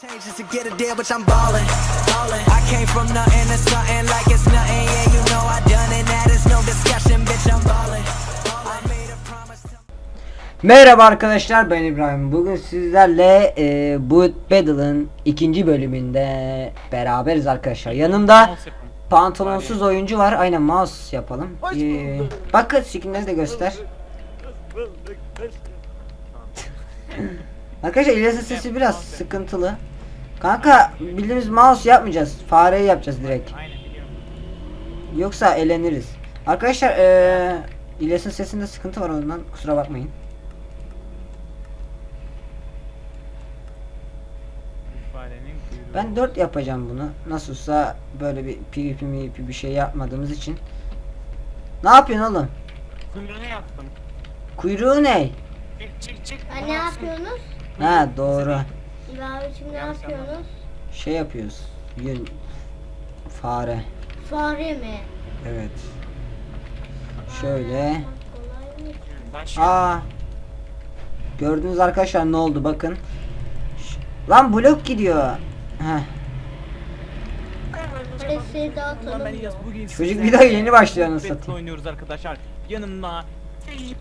Change just to get a deal, but I'm ballin', ballin'. I came from nothing to something like it's nothing. Yeah, you know I done it. That is no discussion, bitch. I'm ballin'. I made a promise. to- Merhaba arkadaşlar ben İbrahim. Bugün sizlerle e, Boot Battle'ın ikinci bölümünde beraberiz arkadaşlar. Yanımda pantolonsuz oyuncu var. Aynen mouse yapalım. Bulduk. bakın skinleri de göster. Arkadaşlar ilerisi sesi biraz sıkıntılı. Kanka bildiğimiz mouse yapmayacağız. Fareyi yapacağız direkt. Aynen biliyorum. Yoksa eleniriz. Arkadaşlar eee İlyas'ın sesinde sıkıntı var ondan kusura bakmayın. Farenin kuyruğu. Ben 4 yapacağım bunu. Nasılsa böyle bir PvP PvP bir şey yapmadığımız için. Ne yapıyorsun oğlum? Kuyruğunu yaptım. Kuyruğu ne? Çık çık çık. Ha, ne yapıyorsunuz? Ha doğru. İbrahim'cim ne Yanlış yapıyorsunuz? Şey yapıyoruz. Yün fare. Fare mi? Evet. Şöyle. Başlıyorum. Aa. Gördünüz arkadaşlar ne oldu bakın. Ş- Lan blok gidiyor. Heh. Ulan İlyas bugün Çocuk bir daha yeni başlıyor anasını satayım. oynuyoruz arkadaşlar. Yanımda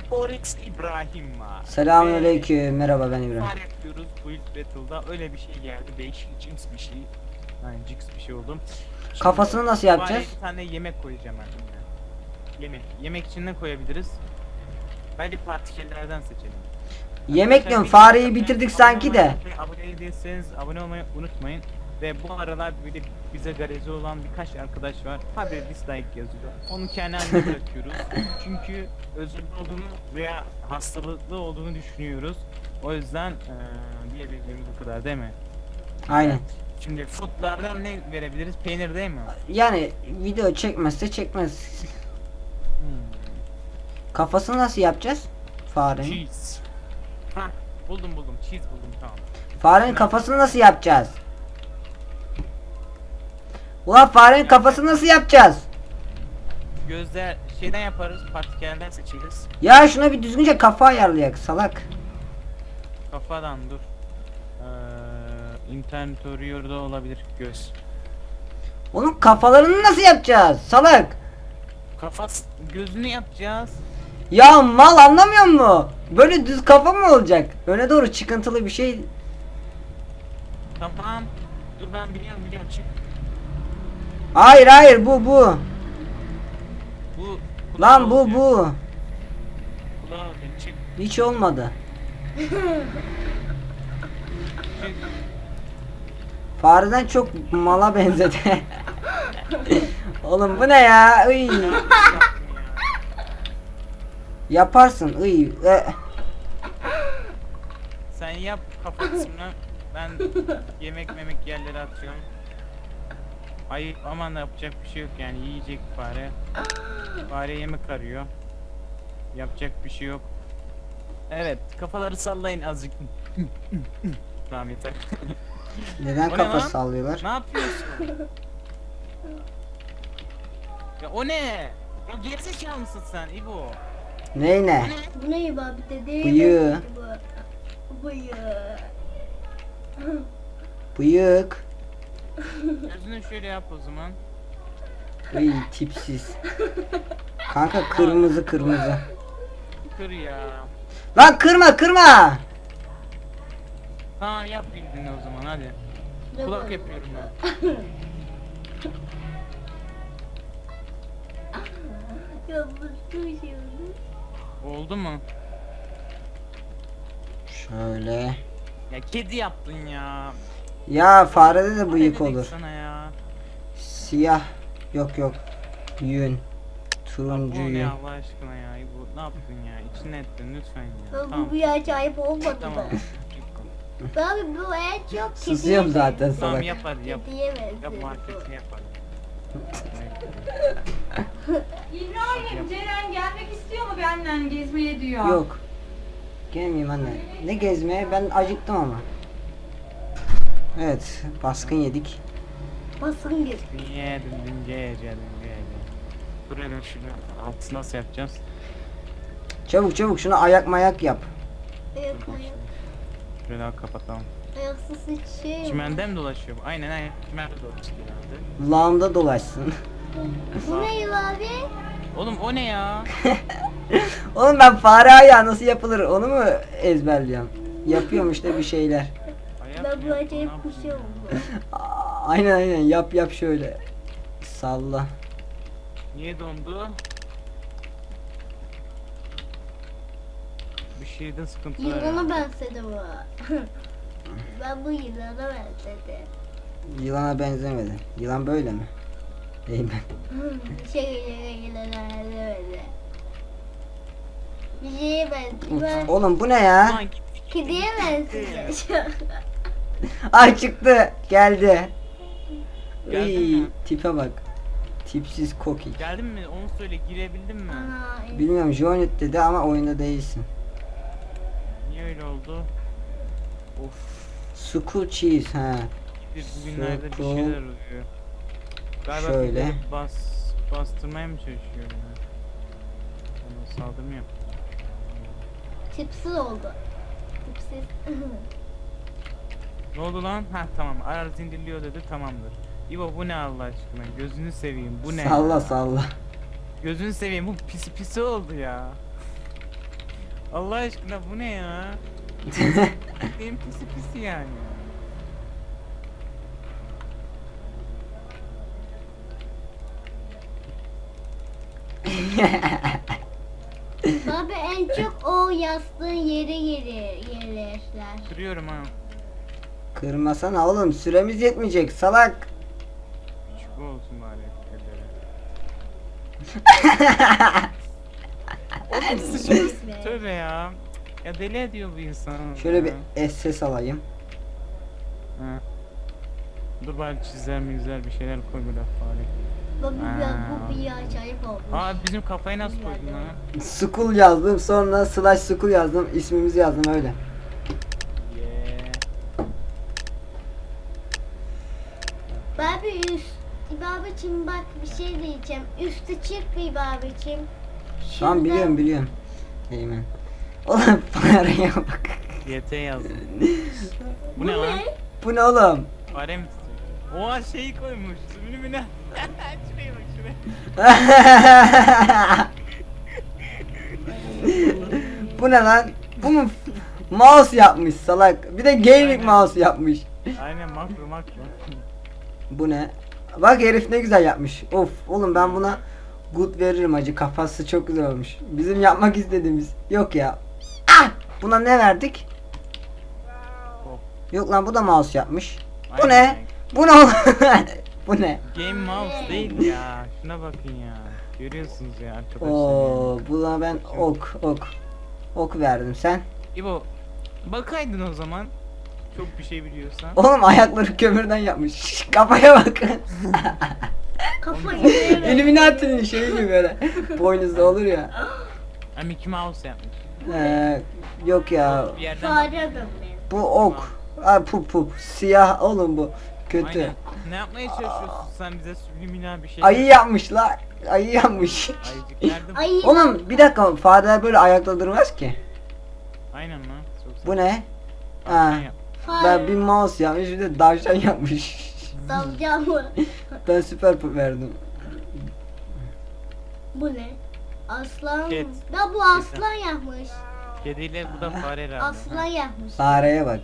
Forex İbrahim var. Selamünaleyküm. Merhaba ben İbrahim. Fare yapıyoruz Build Battle'da öyle bir şey geldi. Değişik jinx bir şey. Yani jinx bir şey oldu. Şimdi Kafasını nasıl yapacağız? Bir tane yemek koyacağım ya. Yemek. Yemek için ne koyabiliriz? Bence partikellerden seçelim. Yemek diyorum fareyi bitirdik sanki de. Abone değilseniz abone olmayı unutmayın. Ve bu aralar böyle bize garezi olan birkaç arkadaş var. Habire dislike yazıyor. Onu kendi haline bırakıyoruz. Çünkü özürlü olduğunu veya hastalıklı olduğunu düşünüyoruz. O yüzden eee diyebileceğimiz bu kadar değil mi? Aynen. Şimdi foodlardan ne verebiliriz? Peynir değil mi? Yani video çekmezse çekmez. Hmm. Kafasını nasıl yapacağız? Farenin. Cheese. Hah, buldum buldum. Cheese buldum tamam. Farenin kafasını nasıl yapacağız? Ulan farenin kafasını nasıl yapacağız? Gözler şeyden yaparız, partikelden seçeriz. Ya şuna bir düzgünce kafa ayarlayak salak. Kafadan dur. Ee, internet da olabilir göz. Onun kafalarını nasıl yapacağız? Salak. Kafas gözünü yapacağız. Ya mal anlamıyor mu? Böyle düz kafa mı olacak? Öne doğru çıkıntılı bir şey. Tamam. Dur ben biliyorum biliyorum çık. Hayır hayır bu bu. Bu Lan bu bu. Kulağı olacak çık. Hiç olmadı. çık. Fareden çok mala benzedi. Oğlum bu ne ya? Iy. Yaparsın. Iy. E. Sen yap kafa kısmını. Ben yemek memek yerlere atıyorum. Ay aman da yapacak bir şey yok yani yiyecek fare. Fare yemek arıyor. Yapacak bir şey yok. Evet kafaları sallayın azıcık. tamam yeter. Neden O ne kafa lan? sallıyorlar? ne yapıyorsun? ya o ne? O gerizekalı mısın sen İbo? Ney ne? Bu ne İbrahim bir de değil Bıyığı. Bu. Bıyığı. Bıyık. Gözünü şöyle yap o zaman. Iy tipsiz. Kanka kırmızı kırmızı. Kır ya. Lan kırma kırma. Tamam yap bildiğini o zaman hadi. Kulak yapıyorum ben. Ya bu bir şey. Oldu mu? Şöyle. Ya kedi yaptın ya. Ya farede de bıyık olur. Sana ya. Siyah. Yok yok. Yün. Turuncu yün. Allah aşkına ya. Bu ne yaptın ya? İçine ettin lütfen ya. Ya Tamam. Bu bir acayip olmadı Tamam. mı? Abi bu en çok Susuyorum kediye zaten benziyor. Tamam salak. yap hadi yap. Yap marketini yap hadi. İbrahim, Ceren gelmek istiyor mu benden gezmeye diyor. Yok. Gelmeyeyim anne. Ne gezmeye? Ben acıktım ama. Evet. Baskın yedik. Basın gir. Niye dindin gece gece. Dur hele şunu altı nasıl yapacağız? Çabuk çabuk şunu ayak mayak yap. Evet, Şöyle daha kapatalım. Yoksa sıçıyor. Çimende mi dolaşıyor? bu? Aynen aynen. Çimende dolaşıyor herhalde. Lağımda dolaşsın. Bu ne yıl abi? Oğlum o ne ya? Oğlum ben fare ayağı nasıl yapılır onu mu ezberliyorum? Yapıyorum işte bir şeyler. Bu acayip bir şey oldu. Aynen aynen yap yap şöyle. Salla. Niye dondu? Bir şeyden sıkıntı var. Yılana benzedi bu. ben bu yılana benzedi. Yılana benzemedi. Yılan böyle mi? Değil mi? şey yılana benzemedi. Bir şeye benziyor. Ben Oğlum bu ne ya? Ulan kediye benziyor. Ay çıktı. Geldi. Geldin Iy, mi? tipe bak. Tipsiz koki. Geldin mi? Onu söyle girebildin mi? Ana, Bilmiyorum Jonet dedi ama oyunda değilsin. Niye öyle oldu? Of. School cheese ha. Bir bugünlerde bir şeyler oluyor. Galiba Şöyle. birileri bas, bastırmaya mı çalışıyor ya? Bana saldırı mı yaptı? tipsiz oldu. Tipsiz. Ne oldu lan? Ha tamam. Arar indiriliyor dedi tamamdır. İbo bu ne Allah aşkına? Gözünü seveyim. Bu ne? Salla ya? salla. Gözünü seveyim. Bu pisi pisi oldu ya. Allah aşkına bu ne ya? Benim pisi pisi yani. Baba en çok o yastığın yere gelir yerleşler. Kırıyorum ha. Kırmasana oğlum süremiz yetmeyecek salak. Çubuğu olsun bari. Oğlum. Tövbe ya. Ya deli ediyor bu insan. Şöyle bir. SS alayım. Ha. Dur bari çizer güzel bir şeyler koy bir laf bari. Bu, Aa. bu bir acayip olmuş. Aa bizim kafayı nasıl koydun ha? School yazdım sonra slash school yazdım ismimizi yazdım öyle. Yeah. Babi üst. Babacım bak bir şey diyeceğim. Üstü çık bir babacım. Tamam biliyorum biliyorum. Eymen. Oğlum fareye bak. YT yazdım. Bu ne lan? Bu ne oğlum? Fare mi tutuyor? Oha şeyi koymuş. Subliminal. şuraya bak şuraya. Bu ne lan? Bu mu? Mouse yapmış salak. Bir de gaming Aynen. mouse yapmış. Aynen makro makro. Bu ne? Bak herif ne güzel yapmış. Of oğlum ben buna good veririm acı. Kafası çok güzel olmuş. Bizim yapmak istediğimiz. Yok ya. Ah! Buna ne verdik? Yok lan bu da mouse yapmış. Bu ne? Bu ne oğlum? bu ne? Game mouse değil ya. Şuna bakın ya. Görüyorsunuz ya arkadaşlar. Oo, buna ben ok ok. Ok verdim sen. İbo bakaydın o zaman. Çok bir şey biliyorsan. Oğlum ayakları kömürden yapmış. Şş, Kafaya bakın. Kafa gidiyor. Illuminati'nin şeyi gibi böyle. Boynuzda olur ya. Ha Mickey Mouse yapmış. Ee, yok ya. Bir yerden bak. Fare. Bu ok. Ha pup pup. Siyah oğlum bu. Kötü. Aynen. Ne yapmaya çalışıyorsun sen bize subliminal bir şey? Ayı yapmışlar. Ayı yapmış. Ayıcık nerede? bu? Ay Oğlum bir dakika fareler böyle ayakta durmaz ki. Aynen lan. Çok Bu ne? Tavşan Ha. yap. Ben bir mouse yapmış bir de davşan yapmış. Dalacağım mı? ben süper verdim. Bu ne? Aslan. Ket. Da bu aslan yapmış. Kediyle bu da fare herhalde. Aslan yapmış. Fareye bak.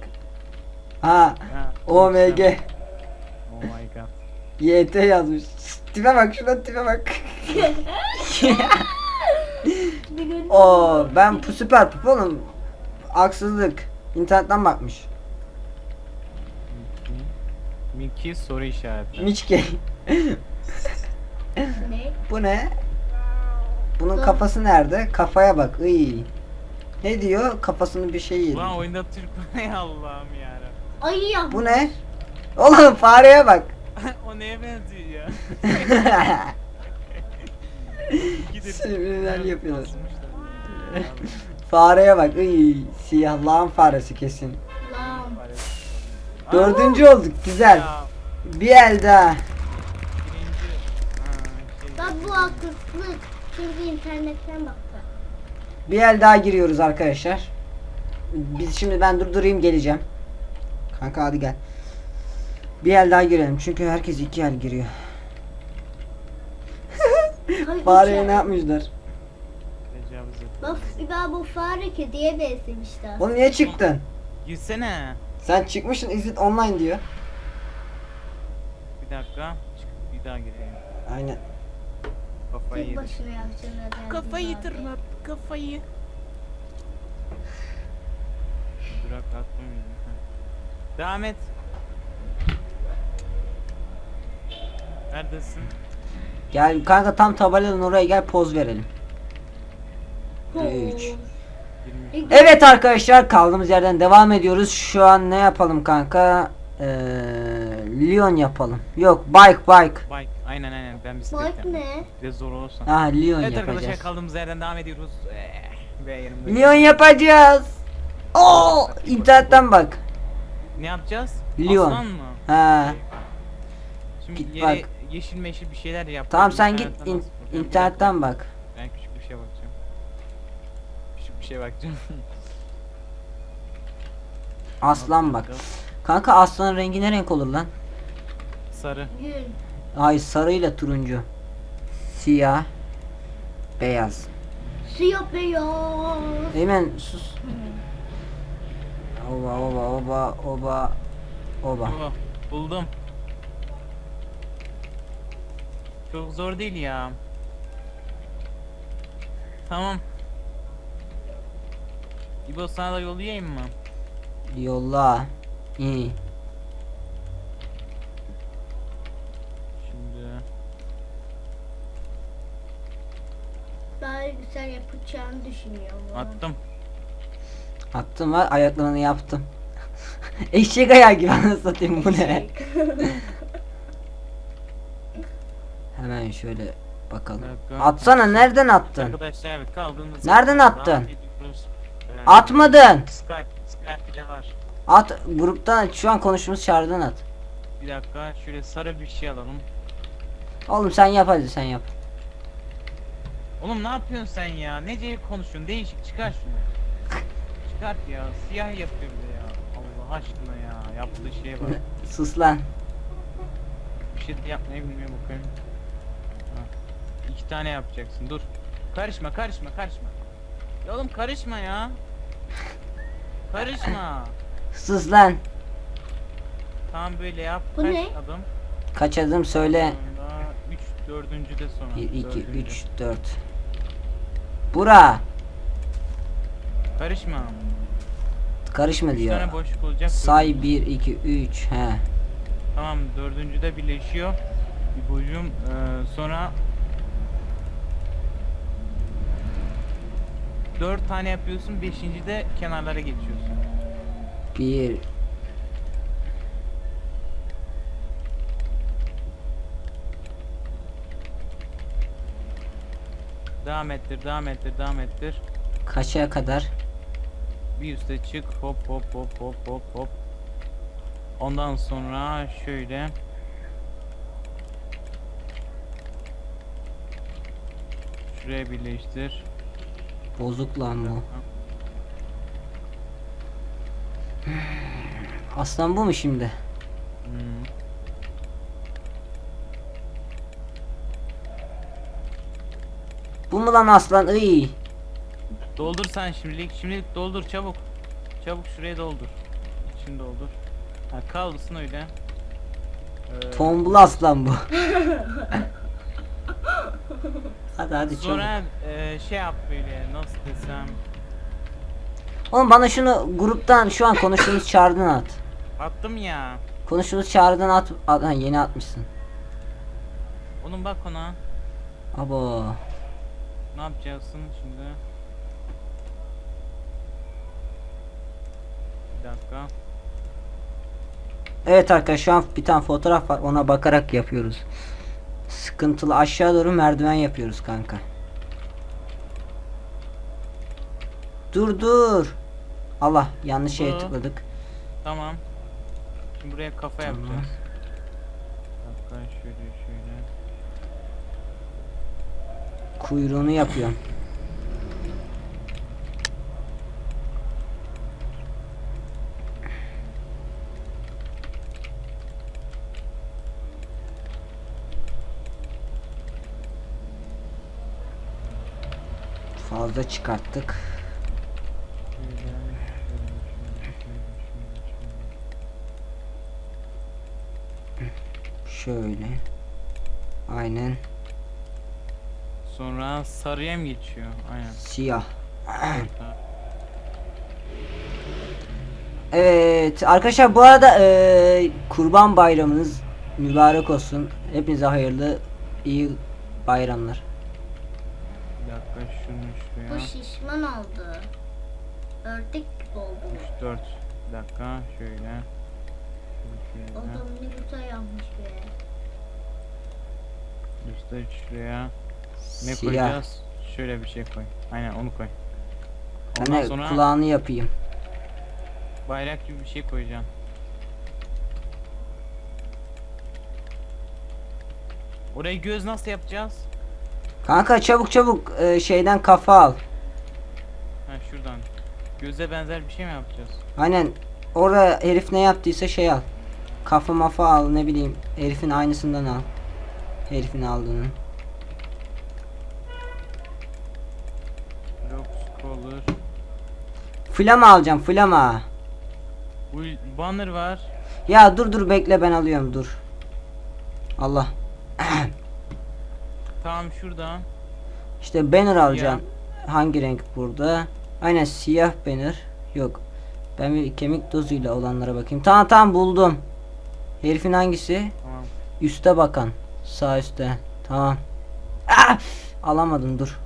Ha. Ha, OMG. Oh my god. YT yazmış. Tipe bak şuna tipe bak. Oo ben pu- süper pup oğlum. Haksızlık. İnternetten bakmış. Mickey soru işareti. Miçke. Ne? Bu ne? Bunun kafası nerede? Kafaya bak. Iy. Ne diyor? Kafasını bir şey yedi. Ulan oyunda Türk var ya Allah'ım yarabbim. Ayı yapmış. Bu ne? Oğlum fareye bak. o neye benziyor ya? Gidip Sinirler yapıyorlar. basmışlar. fareye bak. Iy. Siyah lağım faresi kesin. Lan. Dördüncü olduk. Güzel. ya, Bir el daha. birinci. Ha, şey. Bak bu haksızlık. Çünkü internetten baktı. Bir el daha giriyoruz arkadaşlar. Biz şimdi ben durdurayım geleceğim. Kanka hadi gel. Bir el daha girelim çünkü herkes iki el giriyor. Ay, Fareye ne yapmışlar? Tecavüz et. Bak İba bu fare kediye benzemişti. Oğlum niye çıktın? Gitsene. Sen çıkmışsın izit online diyor. Bir dakika. Çık, bir daha gireyim. Aynen. Kafayı Tek yedim. başına herhalde Kafayı tırnat. Kafayı. Durak. Heh. Devam et. Neredesin? Gel kanka tam tabelanın oraya gel poz verelim. Üç. 23. İlk- Evet arkadaşlar kaldığımız yerden devam ediyoruz. Şu an ne yapalım kanka? Ee, Leon yapalım. Yok bike bike. Bike. Aynen aynen ben bisiklet Bak yaptım. ne? Bir de zor olursa. Ah Leon Evet arkadaşlar yapacağız. kaldığımız yerden devam ediyoruz. Ve yanımda. Leon yapacağız. Oo internetten bak. Ne yapacağız? Leon. Aslan mı? Ha. Şimdi Git yere bak. yeşil meşil bir şeyler yap. Tamam sen git in- internetten bak. Ben küçük bir şeye bakacağım. Bir şeye bakacağım. Aslan bak. Kanka aslanın rengi ne renk olur lan? Sarı. Gül. Ay sarıyla turuncu. Siyah. Beyaz. Siyah beyaz. Eymen sus. Oba oba oba oba oba. Buldum. Çok zor değil ya. Tamam. İbo sana da yollayayım mı? Yolla. İyi. Şimdi Daha güzel yapacağını düşünüyorum. ama. attım. Attım var ayaklarını yaptım. Eşek ayağı gibi anasını satayım bu ne? Hemen şöyle bakalım. Bir dakika. Atsana nereden attın? Arkadaşlar evet kaldığımız Nereden attın? Atmadın. Skype, Skype bile var. At gruptan at. Şu an konuştuğumuz çağrıdan at. Bir dakika şöyle sarı bir şey alalım. Oğlum sen yap hadi sen yap. Oğlum ne yapıyorsun sen ya? Nece konuşuyorsun? Değişik çıkar şunu. Çıkart ya. Siyah yapıyor bir de ya. Allah aşkına ya. Yaptığı şeye bak. Sus lan. Bir şey de yapmayı bilmiyor bakayım. Ha. İki tane yapacaksın. Dur. Karışma, karışma, karışma. Ya oğlum karışma ya. Karışma. Sus lan. Tamam böyle yap. Bu Kaç ne? adım? Kaç adım söyle. 3 dördüncü de sonra. 1 2 Dördüncü. 3 4. Bura. Karışma. Karışma 3 diyor. tane boşluk olacak. Say dördüncü. 1 2 3 he. Tamam dördüncü de birleşiyor. Bir boyum sonra dört tane yapıyorsun. Beşinci de kenarlara geçiyorsun. 1 Devam ettir, devam ettir, devam ettir. kaça kadar? Bir üste çık. Hop hop hop hop hop hop. Ondan sonra şöyle. Şuraya birleştir. Bozuk lan bu. Aslan bu mu şimdi? Hmm. Bu mu lan aslan? Iy. Doldur sen şimdilik. Şimdilik doldur çabuk. Çabuk şuraya doldur. İçini doldur. Ha kalsın öyle. Ee, Tombul aslan bu. hadi hadi çabuk. Sonra e, şey yap böyle nasıl desem. Oğlum bana şunu gruptan şu an konuştuğumuz çağrıdan at. Attım ya. Konuştuğumuz çağrıdan at. at ha, yeni atmışsın. Onun bak ona. Abo. Ne yapacaksın şimdi? Bir dakika. Evet arkadaşlar şu an bir tane fotoğraf var ona bakarak yapıyoruz. Sıkıntılı aşağı doğru merdiven yapıyoruz kanka. Dur dur. Allah yanlış şeye tıkladık. Tamam. Şimdi buraya kafa Tamam. yapacağız. Dakika şöyle şöyle. Kuyruğunu yapıyorum. Fazla çıkarttık. Şöyle. Aynen. Sonra sarıya mı geçiyor? Aynen. Siyah. Evet arkadaşlar bu arada eee, kurban bayramınız mübarek olsun. Hepinize hayırlı iyi bayramlar. Bir dakika şunu Bu şuraya. şişman oldu. Ördek gibi oldu. 3 4 bir dakika şöyle. Şöyle. Adam ne güzel yapmış be. Üstte şuraya. Ne Siyah. koyacağız? Şöyle bir şey koy. Aynen onu koy. Ondan Hani sonra kulağını yapayım. bayrak gibi bir şey koyacaksın. Orayı göz nasıl yapacağız? Kanka çabuk çabuk eee, şeyden kafa al. Ha şuradan. Göze benzer bir şey mi yapacağız? Aynen orada herif ne yaptıysa şey al. Kafa mafa al ne bileyim herifin aynısından al. Herifin aldığını. Block scroller. Flama alacağım flama. Bu banner var. Ya dur dur bekle ben alıyorum dur. Allah. Tamam şuradan. İşte banner alacağım. Hangi renk burada? Aynen siyah banner. Yok. Ben bir kemik dozuyla olanlara bakayım. Tamam tamam buldum. Herifin hangisi? Tamam. Üste bakan. Sağ üstte. Tamam. Ah! Alamadım dur.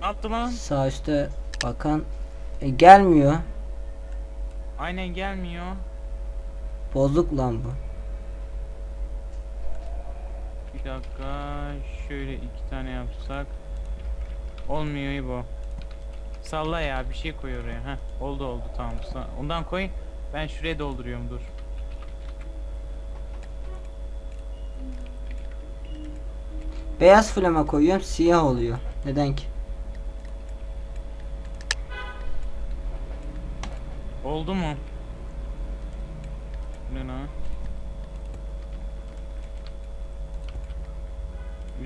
Ne yaptı lan? Sağ üstte bakan. E, gelmiyor. Aynen gelmiyor. Bozuk lan bu. Bir dakika. Şöyle iki tane yapsak. Olmuyor İbo. Salla ya bir şey koy oraya. Heh, oldu oldu tamam. Ondan koy. Ben şuraya dolduruyorum dur. Beyaz flama koyuyorum siyah oluyor. Neden ki? Oldu mu? Ne lan?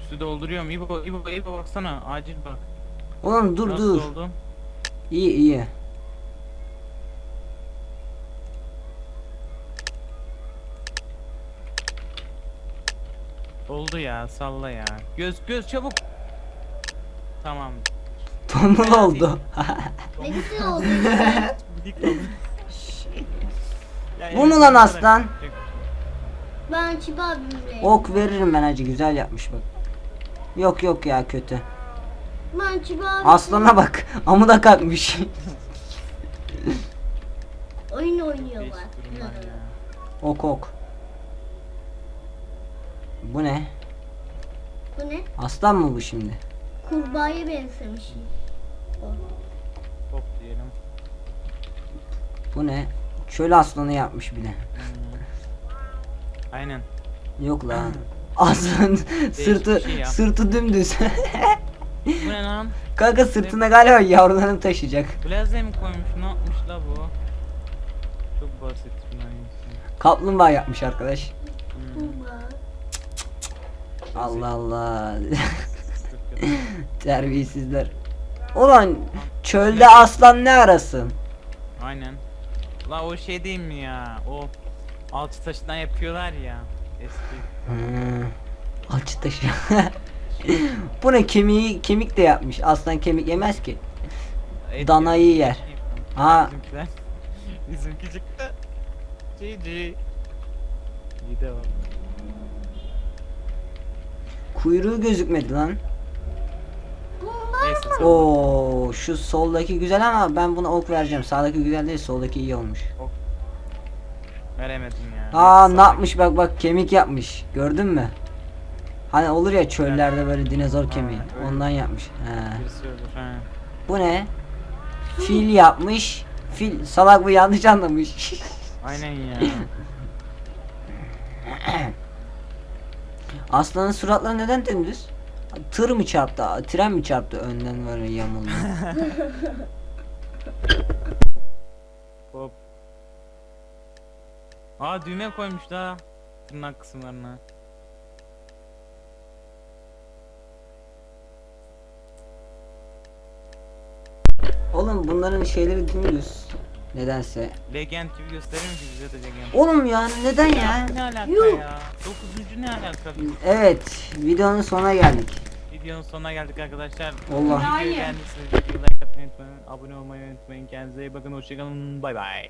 Üstü dolduruyorum. İbo, İbo, İbo baksana. Acil bak. Oğlum dur Nasıl dur. oldu? İyi iyi. Oldu ya. Salla ya. Göz göz çabuk. Tamam. Tombul oldu. Ne güzel oldu Bu mu lan aslan? Ben Çiba abimle. Ok veririm ben acı güzel yapmış bak. Yok yok ya kötü. Aslana bak. Amuda kalkmış. Oyun Değişik oynuyorlar. durumlar ya. ok ok. Bu ne? Bu ne? Aslan mı bu şimdi? Kurbağaya benzemiş. Top diyelim. Bu ne? Çöl aslanı yapmış bir de. Aynen. Yok lan. Aslan sırtı bir şey sırtı dümdüz. Bu ne lan? Kanka sırtına galiba yavrularını taşıyacak. Blaze mi koymuş? Ne yapmış la bu? Çok basit hangisi. Kaplumbağa yapmış arkadaş. Hmm. Allah Allah. Terbiyesizler. Ulan çölde aslan ne arasın? Aynen. La o şey değil mi ya? O alçı taşından yapıyorlar ya. Hmm. Alçı taşı. Bu ne kemiği kemik de yapmış. Aslan kemik yemez ki. Et Danayı yer. Ha Bizimkiler. Bizimki çıktı. GG. İyi devam. kuyruğu gözükmedi lan. Neyse. Oo şu soldaki güzel ama ben buna ok vereceğim. Sağdaki güzel değil, soldaki iyi olmuş. Veremedim ya. Aa ne yapmış bak bak kemik yapmış. Gördün mü? Hani olur ya çöllerde böyle dinozor kemiği. öyle. Ondan yapmış. He. Birisi. Ha. Bu ne? Fil yapmış. Fil salak bu yanlış anlamış. Aynen ya. Aslanın suratları neden dümdüz? Tır mı çarptı? Tren mi çarptı önden böyle yamuldu? Hop. Aa düğme koymuş da tırnak kısımlarına. Oğlum bunların şeyleri dümdüz. Nedense. Legend TV gösterir mi ki bize de Legend? Oğlum ya neden ya? Ne alaka Yuh. ya? 9. ne alaka? Evet videonun sonuna geldik. Videonun sonuna geldik arkadaşlar. Allah. Videoyu Hayır. beğendiyseniz videoyu like yapmayı unutmayın. Abone olmayı unutmayın. Kendinize iyi bakın. Hoşçakalın. Bay bay.